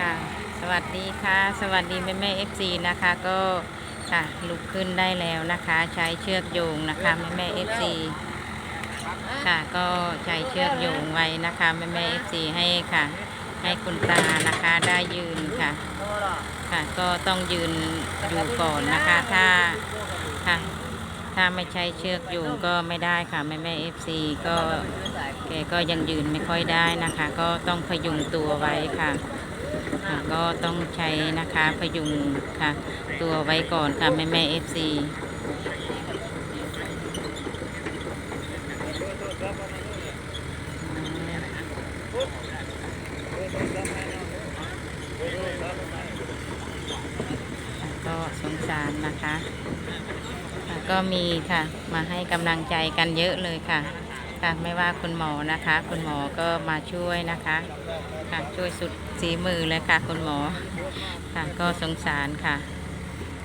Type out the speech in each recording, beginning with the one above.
ค่ะ สวัสดีค่ะ สวัสดีแม่แม่เอฟซีนะคะก็ค่ะลุกขึ้นได้แล้วนะคะ ใช้เชือกโยงนะคะแม่แม่เอฟซีค่ะก็ใช้เชือกโยงไว้นะคะแม่แม่เอฟซีให้ค่ะ ให้คุณตานะคะได้ยืนค่ะค่ะก็ต้องยืนอยู่ก่อนนะคะถ้าค่ะถ้าไม่ใช้เชือกโยงก็ไม่ได้ค่ะแม่แม่เอฟซีก็แกก็ยังยืนไม่ค่อยได้นะคะ ก็ต้องพยุงตัวไว้ค่ะค่ะ ก็ต้องใช้นะคะพยุงค่ะ ตัวไว้ก่อนค่ะ แม่แม่เอฟซีก็สงสารนะคะค่ะก็มีค่ะมาให้กำลังใจกันเยอะเลยค่ะค่ะไม่ว่าคุณหมอนะคะ คุณหมอก็มาช่วยนะคะ ค่ะช่วยสุดสีมือเลยค่ะคุณหมอค่ะก็สงสารค่ะ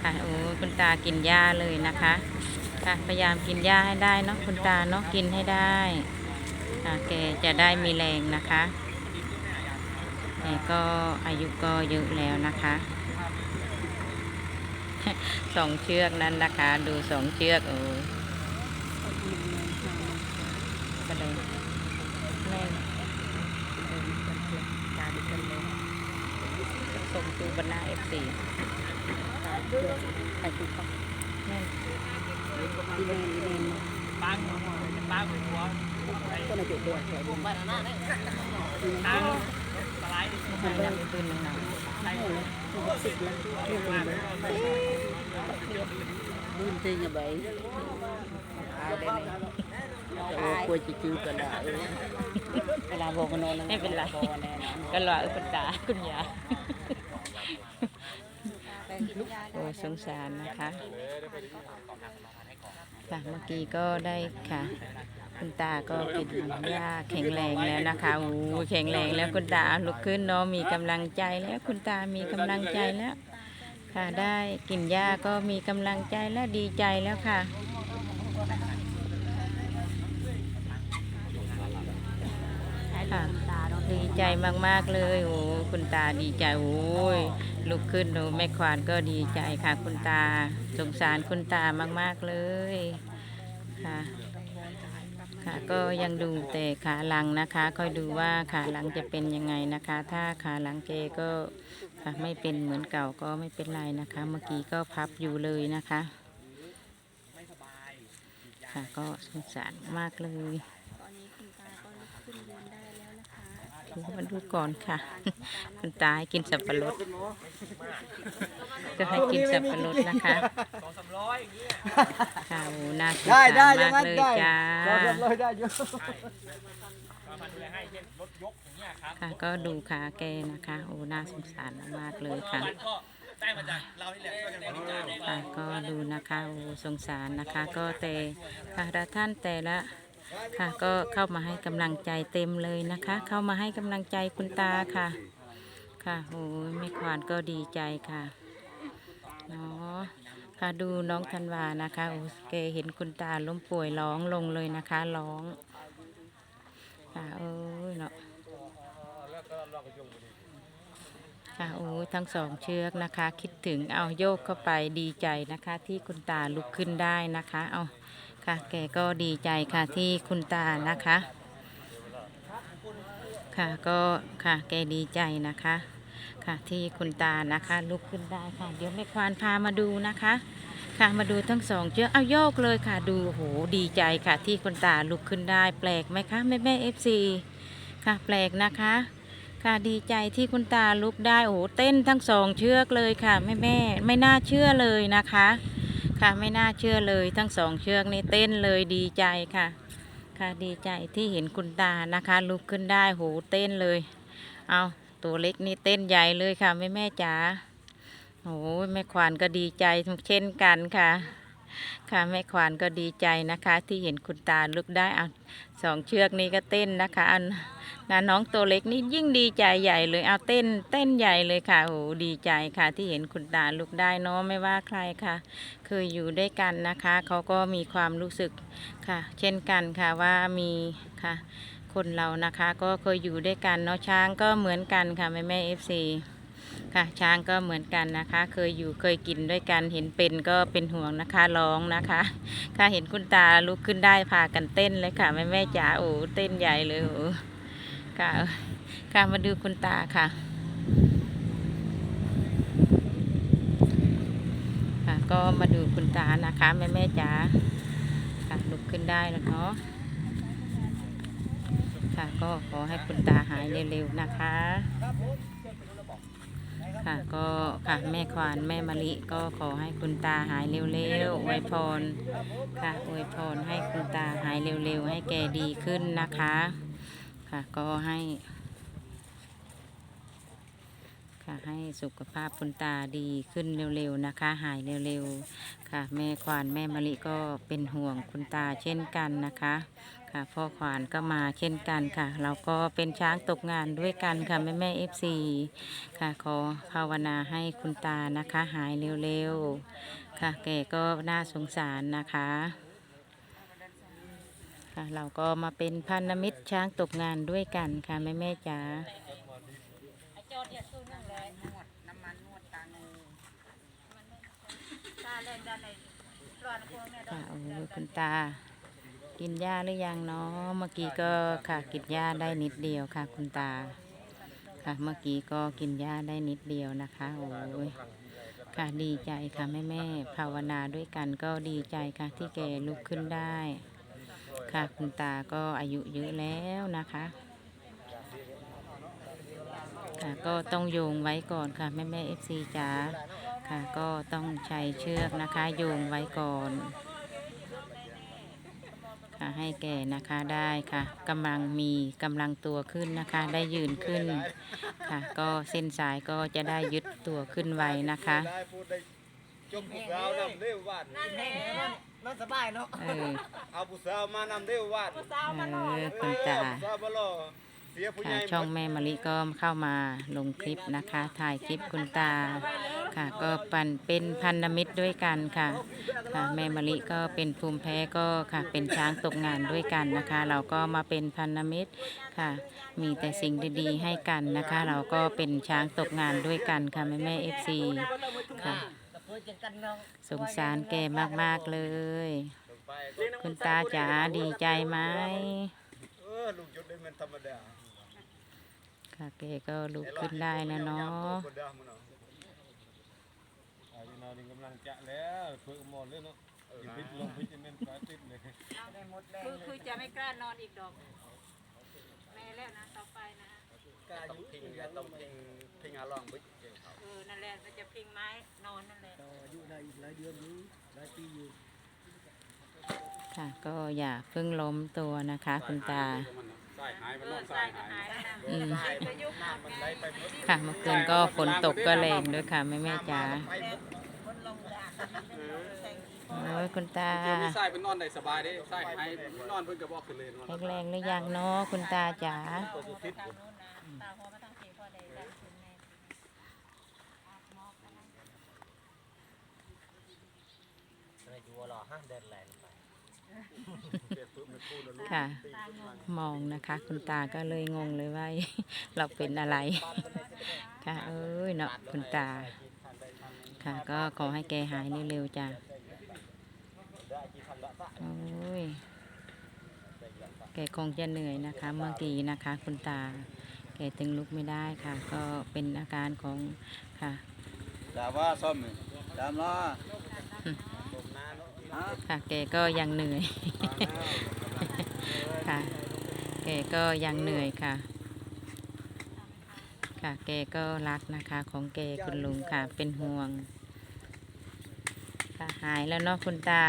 ค่ะโอ้คุณตากินหญ้าเลยนะคะค่ะพยายามกินหญ้าให้ได้เนาะคุณตาเนาะกินให้ได้ค่ะแกจะได้มีแรงนะคะแต่ก็อายุก็เยอะแล้วนะคะสองเชือกนั้นนะคะ ดูสองเชือกโอ้ยก็เลยแม่การเป็นเลย ส่งตูบรรณาเอฟซีไปตูเขาแม่ đi lên đi lên bán bán của cái này chụp được rồi một bạn là đấy bán bà lái đi ให้ดังปืนหนึ่งหน่อย xịt lên buôn tiền nhà bảy ai đây này Trời quay chị chưa cả đợi เวลาบอกกันนอนไม่เป็นไรบอกกันแน่นอนก็รอคุณตาคุณยายโอ้ย สงสารนะคะค่ะเมื่อกี้ก็ได้ค่ะ คุณตาก็กินหญ้าแข็งแรงแล้วนะคะโอ้ยแข็งแรงแล้วคุณตาลุกขึ้นเนาะมีกำลังใจแล้วคุณตามีกำลังใจแล้ว ค่ะได้กินหญ้าก็มีกำลังใจแล้วดีใจแล้วค่ะค่ะ ใจมาก ๆ เลย โอ้คุณตาดีใจโอ้ยลุกขึ้นหนูแม่ควานก็ดีใจค่ะ คุณตาสงสารคุณตามาก ๆ เลยค่ะค่ะก็ยังดูแต่ขาหลังนะคะ ค่อยดูว่าขาหลังจะเป็นยังไงนะคะ ถ้าขาหลังเกก็ค่ะไม่เป็นเหมือนเก่าก็ไม่เป็นไรนะคะ เมื่อกี้ก็พับอยู่เลยนะคะค่ะก็สงสารมากเลย ตอนนี้ตีกายก็ลุกขึ้นเดู มาดูก่อนค่ะ คุณตาให้กินสับปะรดก็ให้กินสับปะรดนะคะสองสามร้อยอย่างเงี้ยค่ะโอ้น่าสงได้สารได้มากงั้นเลยได้จ้าเราเรียบร้อยได้อยู่มามาดูแลให้เช่นรถยกอย่างเงี้ยครับค่ะ ก็ดูขาแกนะคะ โอ้น่าสงสารมากเลยค่ะ มันก็ได้มาจากเรานี่แหละช่วยกันบริจาคเนี่ยค่ะก็ดูนะคะโอ้สงสารนะคะ ก็แต่ค่ะละท่านแต่ละ ค่ะ ก็เข้ามาให้กำลังใจเต็มเลยนะคะ เข้ามาให้กำลังใจคุณตาค่ะ ค่ะโอ้ยแม่ควานก็ดีใจค่ะเนาะค่ะดูน้องธันวานะคะโอ้แกเห็นคุณตาล้มป่วยร้องลงเลยนะคะร้องค่ะเอ้ยเนาะค่ะโอ้ทั้งสองเชือกนะคะ คิดถึงเอาโยกเข้าไปดีใจนะคะ ที่คุณตาลุกขึ้นได้นะคะ เอา ค่ะ แกก็ดีใจค่ะที่คุณตานะคะ ค่ะก็ค่ะแกดีใจนะคะ ค่ะที่คุณตานะคะลุกขึ้นได้ค่ะ เดี๋ยวแม่ควานพามาดูนะคะ ค่ะมาดูทั้งสองเชือกเอาโยกเลยค่ะ ดูโหดีใจค่ะ ที่คุณตาลุกขึ้นได้ แปลกไหมคะแม่แม่เอฟซีค่ะแปลกนะคะ ค่ะดีใจที่คุณตาลุกได้โอ้โหเต้นทั้งสองเชือกเลยค่ะแม่แม่ไม่น่าเชื่อเลยนะคะ ค่ะไม่น่าเชื่อเลยทั้งสองเชือกนี่เต้นเลยดีใจค่ะ ค่ะดีใจที่เห็นคุณตานะคะ ลุกขึ้นได้โหเต้นเลย เอาตัวเล็กนี่เต้นใหญ่เลยค่ะแม่แม่จ๋าโอ้ยแม่ควานก็ดีใจเช่นกันค่ะ ค่ะแม่ควานก็ดีใจนะคะ ที่เห็นคุณตาลุกได้เอาสองเชือกนี้ก็เต้นนะคะอันนะน้องตัวเล็กนี่ยิ่งดีใจใหญ่เลยเอาเต้น เต้นใหญ่เลยค่ะโอ้ดีใจค่ะที่เห็นคุณตาลุกได้เนาะไม่ว่าใครค่ะเคยอยู่ด้วยกันนะคะ เขาก็มีความรู้สึกค่ะ เช่นกันค่ะว่ามีค่ะคนเรานะคะก็เคยอยู่ด้วยกันเนาะช้างก็เหมือนกันค่ะแม่แม่เอฟซี ค่ะ ช้างก็เหมือนกันนะคะ เคยอยู่เคยกินด้วยกัน เห็นเป็นก็เป็นห่วงนะคะร้องนะคะ ค่ะเห็นคุณตาลุกขึ้นได้พากันเต้นเลยค่ะแม่แม่จ๋าโอ้เต้นใหญ่เลยโอ้ค่ะค่ะมาดูคุณตาค่ะค่ะก็มาดูคุณตานะคะแม่แม่จ๋าค่ะลุกขึ้นได้แล้วเนาะค่ะก็ขอให้คุณตาหายเร็วๆนะคะ ค่ะก็ค่ะแม่ควานแม่มะลิก็ขอให้คุณตาหายเร็วๆอวยพรค่ะอวยพรให้คุณตาหายเร็วๆ ให้แกดีขึ้นนะคะ ค่ะก็ให้ ค่ะ ให้สุขภาพคุณตาดีขึ้นเร็วๆนะคะ หายเร็วๆค่ะ แม่ควานแม่มะลิก็เป็นห่วงคุณตาเช่นกันนะคะ ค่ะ พ่อควานก็มาเช่นกันค่ะ เราก็เป็นช้างตกงานด้วยกันค่ะ แม่แม่เอฟซีค่ะ ขอภาวนาให้คุณตานะคะ หายเร็วๆค่ะ แกก็น่าสงสารนะคะค่ะเราก็มาเป็นพันธมิตรช้างตกงานด้วยกันค่ะ แม่แม่จ๋า น้ำมันนวดตางู ค่ะโอ้ยคุณตา กินหญ้าหรือยังเนาะเมื่อกี้ก็ค่ะกินหญ้าได้นิดเดียวค่ะ คุณตา ค่ะเมื่อกี้ก็กินหญ้าได้นิดเดียวนะคะโอ้ยค่ะดีใจค่ะแม่แม่ภาวนาด้วยกันก็ดีใจค่ะที่แกลุกขึ้นได้ ค่ะคุณตาก็อายุเยอะแล้วนะคะค่ะก็ต้องโยงไว้ก่อนค่ะแม่แม่เอฟซีจ๋า ค่ะก็ต้องใช้เชือกนะคะโยงไว้ก่อนค่ะให้แก่นะคะได้ค่ะกำลังมีกำลังตัวขึ้นนะคะ ได้ยืนขึ้นค่ะ ก็เส้นสายก็จะได้ยึดตัวขึ้นไว้นะคะได้พูดได้จมผู้สาวนำเด้อวาดนอนสบายเนาะเออเอาผู้สาวมานำเด้อวาดเออคุณตาผู้สาวบ่รอเสียผู้ให ค่ะญ่ช่องแม่มะลิก็เข้ามาลงคลิปนะคะ ถ่ายคลิปคุณตาค่ะ ก็ปันเป็นพันธมิตรด้วยกันค่ะค่ะ แม่มะลิก็เป็นภูมิแพ้ก็ค่ะ เป็นช้างตกงานด้วยกันนะคะ เราก็มาเป็นพันธมิตรค่ะ มีแต่สิ่งดีๆให้กันนะคะ เราก็เป็นช้างตกงานด้วยกันค่ะแม่แม่เอฟซีค่ะสงสารแกมากๆเลย คุณตาจ๋าดีใจไหมเออลูกหยุดได้มันธรรมดา ค่ะแกก็ลุกขึ้นได้นะเนาะอายุนอนกำลังจะแล้วเพิ่งหมดเลยเนาะกินพิษลงพิษจะเป็นปลาติดเลยคือคือจะไม่กล้านอนอีกดอกแม่แล้วนะต่อไปนะกล้าอยู่พิงอย่าต้องพิงพิงอาลองบึกเกี่ยวเขาเออนั่นแหละมันจะพิงไม้นอนนั่นแหละอายุได้อีกหลายเดือนอยู่หลายปีอยู่ค่ะก็อย่าเพิ่งล้มตัวนะคะ คุณตา ใส่หายมันเอนออนใส่ใส่ก็หาหายยแล้วนะอืมจะยุบหมดมันไงไหลไปหมดค่ะเมื่อคืนก็ฝนตกก็แรงด้วยค่ะแม่แม่จ๋าไปหมดคนลงด่าโอ้ยคุณตามีไส้เป็นนอนได้สบายเด้ไส้ไอ้นอนเพิ่นก็บอกขึ้นเลยนอนแข็งแรงหรือยังเนาะคุณตาจ๋าตาหัวมาทางสีพอได้ดันขึ้นแม่ ค่ะ มองนะคะ คุณตาก็เลยงงเลยว่า เราเป็นอะไร ค่ะเอ้ยเนาะคุณตา ค่ะ ก็ขอให้แกหายเร็วๆจ้ะโอ้ยแกคงจะเหนื่อยนะคะ เมื่อกี้นะคะ คุณตา แกตึงลุกไม่ได้ค่ะ ก็เป็นอาการของค่ะดาว่าซ่อมดามล้อ ค่ะแกก็ยังเหนื่อย ค่ะแกก็ยังเหนื่อยค่ะ ค่ะแกก็รักนะคะของแกคุณลุงค่ะเป็นห่วง ค่ะหายแล้วเนาะคุณตา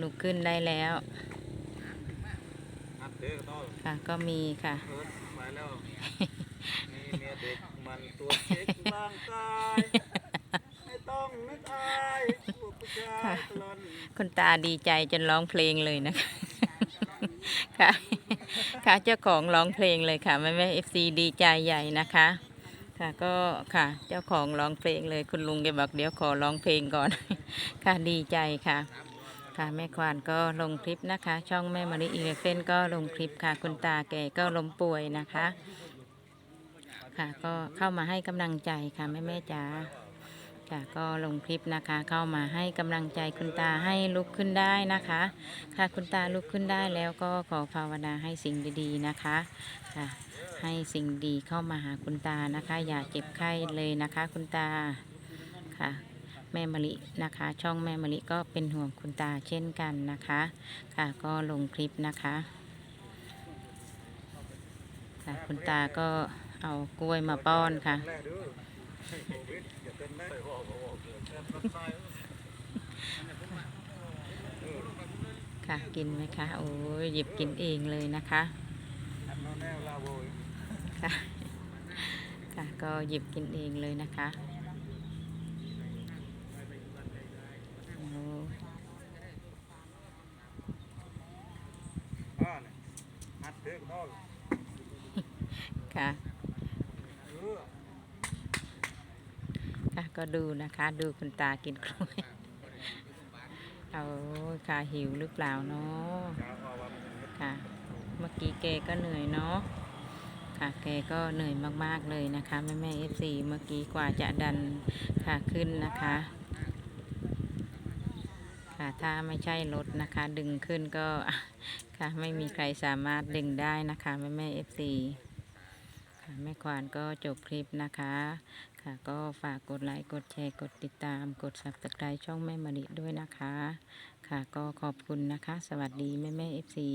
ลุกขึ้นได้แล้ว ค่ะก็มีค่ะมันตัวเช็คบางกายไม่ต้องนึกอาย พวกผู้ชายตลอดคุณตาดีใจจนร้องเพลงเลยนะคะค่ะ ค่ะเจ้าของร้องเพลงเลยค่ะแม่แม่เอฟซีดีใจใหญ่นะคะ ค่ะก็ค่ะเจ้าของร้องเพลงเลยคุณลุงแกบอกเดี๋ยวขอร้องเพลงก่อน ค่ะดีใจค่ะ ค่ะแม่ควานก็ลงคลิปนะคะ ช่องแม่มาริอีเลฟเฟนก็ลงคลิปค่ะ คุณตาแกก็ล้มป่วยนะคะ ค่ะค่ะก็เข้ามาให้กำลังใจค่ะแม่แม่ๆจ๋า ค่ะก็ลงคลิปนะคะเข้ามาให้กำลังใจคุณตาให้ลุกขึ้นได้นะคะ ค่ะคุณตาลุกขึ้นได้แล้วก็ขอภาวนาให้สิ่งดีๆนะคะค่ะให้สิ่งดีเข้ามาหาคุณตานะคะ อย่าเจ็บไข้เลยนะคะ คุณตาค่ะแม่มะลินะคะ ช่องแม่มะลิก็เป็นห่วงคุณตาเช่นกันนะคะ ค่ะก็ลงคลิปนะคะค่ะคุณตาก็เอากล้วยมาป้อนค่ะ แรกเด้อให้โควิดอย่าเป็นนะค่ะกินไหมคะ โอ้ยหยิบกินเองเลยนะคะอันนั้นแนวลาโวยค่ะ ค่ะก็หยิบกินเองเลยนะคะโอ้ อ่าเนี่ยอัดเด็กนอน ค่ะ เออ ค่ะ ก็ดูนะคะ ดูคุณตากินกล้วยเอาค่ะหิวหรือเปล่าเนาะค่ะ เมื่อกี้แกก็เหนื่อยเนาะค่ะแกก็เหนื่อยมากๆเลยนะคะแม่แม่เอฟซีเมื่อกี้กว่าจะดันค่ะขึ้นนะคะ ค่ะถ้าไม่ใช่รถนะคะ ดึงขึ้นก็ค่ะไม่มีใครสามารถดึงได้นะคะแม่แม่เอฟซีค่ะแม่ควานก็จบคลิปนะคะ ค่ะก็ฝากกดไลค์กดแชร์กดติดตาม กด subscribe ช่องแม่มะลิด้วยนะคะ ค่ะก็ขอบคุณนะคะ สวัสดีแม่แม่เอฟซี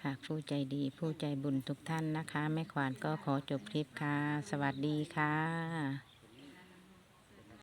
ค่ะผู้ใจดีผู้ใจบุญทุกท่านนะคะ แม่ขวานก็ขอจบคลิปค่ะ สวัสดีค่ะ